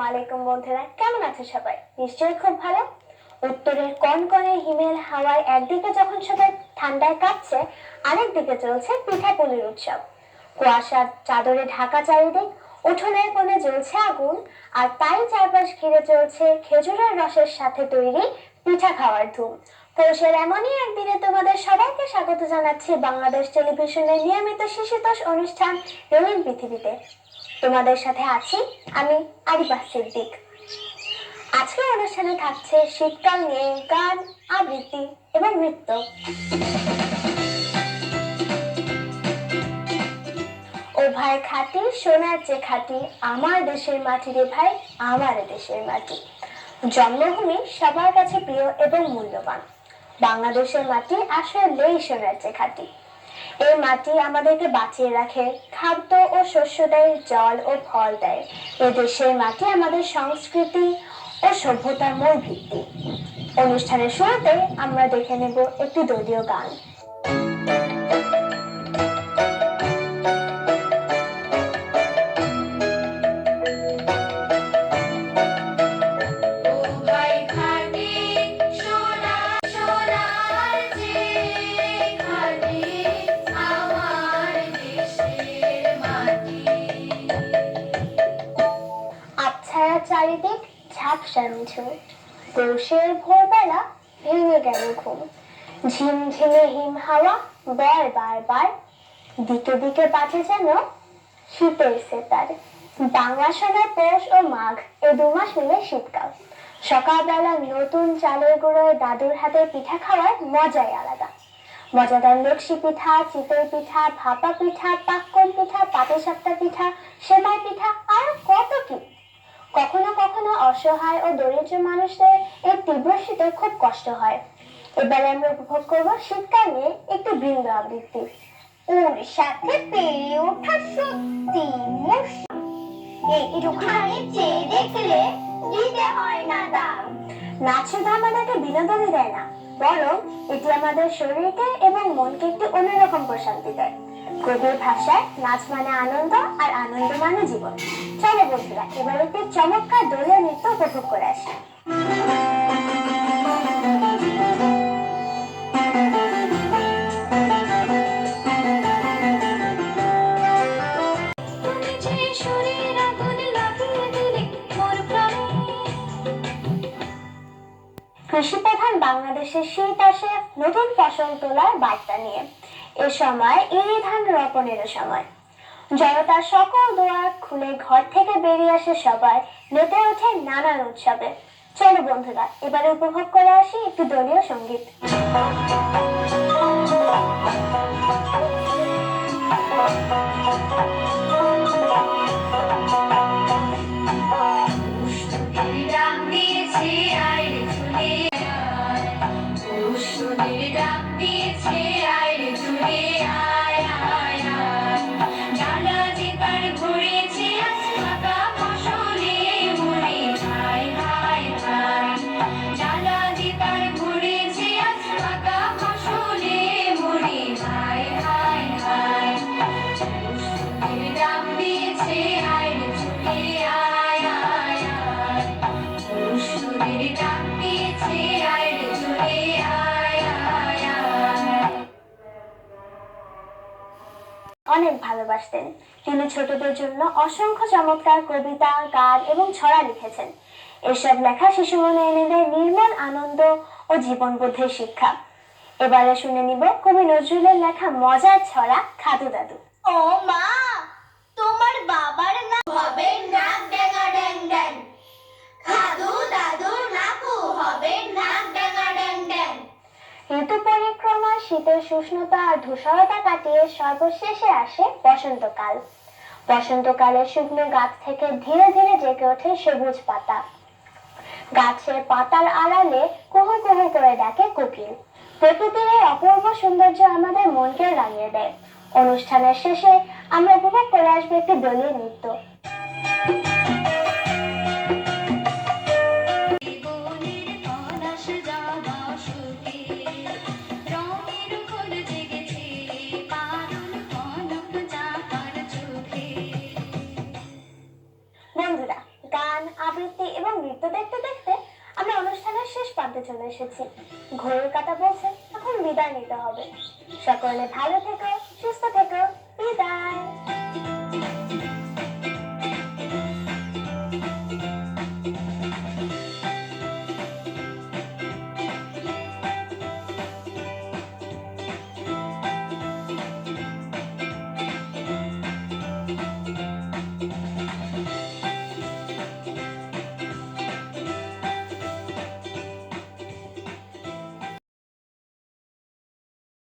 বন্ধুরা, কেমন আছে সবাই? নিশ্চয়ই খুব ভালো। উত্তরের কনকনে হিমেল হাওয়ায় একদিকে যখন সবাই ঠান্ডায় কাঁপছে, আরেকদিকে চলছে পিঠাপুলির উৎসব। কুয়াশার চাদরে ঢাকা চারিদিক উঠোনের কোণে জ্বলছে আগুন, আর তাই চারপাশ ঘিরে চলছে খেজুরের রসের সাথে তৈরি পিঠা খাওয়ার ধুম পৌষের এমনই একদিনে তোমাদের সবাইকে স্বাগত জানাচ্ছি বাংলাদেশ টেলিভিশনের নিয়মিত শিশুতোষ অনুষ্ঠান রঙিন পৃথিবীতে। তোমাদের সাথে আছি আমি আরিফা সিদ্দিক। আজকে অনুষ্ঠানে থাকছে শীতকাল নিয়ে গান, আবৃত্তি এবং নৃত্য। ও ভাই খাটি, সোনার যে খাটি, আমার দেশের মাটি রে ভাই, আমার দেশের মাটি। জন্মভূমি সবার কাছে প্রিয় এবং মূল্যবান। বাংলাদেশের মাটি আসলেই সোনার যে খাটি। এই মাটি আমাদেরকে বাঁচিয়ে রাখে, খাদ্য ও শস্য দেয়, জল ও ফল দেয়। এ দেশের মাটি আমাদের সংস্কৃতি ও সভ্যতার মূল ভিত্তি। অনুষ্ঠানের শুরুতে আমরা দেখে নেব একটি দলীয় গান। চারিদিক ঝাপসা মিঝুম পৌষের ভোরবেলা ভেঙে গেল ঘুম। ঝিমঝিমে হিম হাওয়া বয় বারবার দিকে দিকে বাজে যেন শীতের সেতার। বাংলা সোনার পৌষ ও মাঘ, এ দু মাস মিলে শীতকাল। সকালবেলা নতুন চালের গুঁড়োয় দাদুর হাতে পিঠা খাওয়ার মজাই আলাদা। মজাদার লক্ষ্মী পিঠা, চিতই পিঠা, ভাপা পিঠা পাক্কন পিঠা পাটিসাপটা পিঠা, সেমাই পিঠা, আর কত কি। কখনো কখনো অসহায় ও দরিদ্র মানুষদের এই তীব্র শীতে খুব কষ্ট হয়। এবারে আমরা উপভোগ করব শীতকাল নিয়ে একটি বৃন্দ আবৃত্তি। ওর সাথে পেরে ওঠা সত্যি একটুখানি চেয়ে দেখলে দিতে হয় না দাম। নাচ শুধু আমাদেরকে বিনোদনই দেয় না, বরং এটি আমাদের শরীরকে এবং মনকে একটি অন্যরকম প্রশান্তি দেয়। কবির ভাষায় নাচ মানে আনন্দ আর আনন্দ মানে জীবন। চলো বন্ধুরা এবার একটি চমৎকার দলীয় নৃত্য উপভোগ করে আসি। কৃষি প্রধান বাংলাদেশের শীত আসে নতুন ফসল তোলার বার্তা নিয়ে। এ সময় এই ধান রোপণের সময়। জনতার সকল দোয়ার খুলে ঘর থেকে বেরিয়ে আসে সবাই মেতে ওঠে নানান উৎসবে। চলো বন্ধুরা, এবারে উপভোগ করে আসি একটু দলীয় সংগীত। আয়। অনেক ভালোবাসতেন। তিনি ছোটদের জন্য অসংখ্য চমৎকার কবিতা গান এবং ছড়া লিখেছেন। এসব লেখা শিশু মনে এনে দেয় নির্মল আনন্দ ও জীবনবোধের শিক্ষা। এবারে শুনে নিব কবি নজরুলের লেখা মজার ছড়া খাদু দাদু। ও মা তোমার বাবার নাম হবে নাক ডেঙ্গা ড্যাং ড্যাং খাদু দাদু নাকু হবে নাক ডেঙ্গা ড্যাং ড্যাং ঋতু পরিক্রমা শীতের শুষ্ণতা আর ধূসরতা কাটিয়ে সর্বশেষে আসে বসন্তকাল। বসন্তকালে শুকনো গাছ থেকে ধীরে ধীরে জেগে ওঠে সবুজ পাতা। গাছের পাতার আড়ালে কুহু কুহু করে ডাকে কোকিল। প্রকৃতির এই অপূর্ব সৌন্দর্য আমাদের মনকে রাঙিয়ে দেয়। অনুষ্ঠানের শেষে আমরা উপভোগ করে আসব একটি দলীয় নৃত্য। এসেছি। ঘোরের কাটা বলছে এখন বিদায় নিতে হবে। সকলে ভালো থেকো সুস্থ থেকো। বিদায়।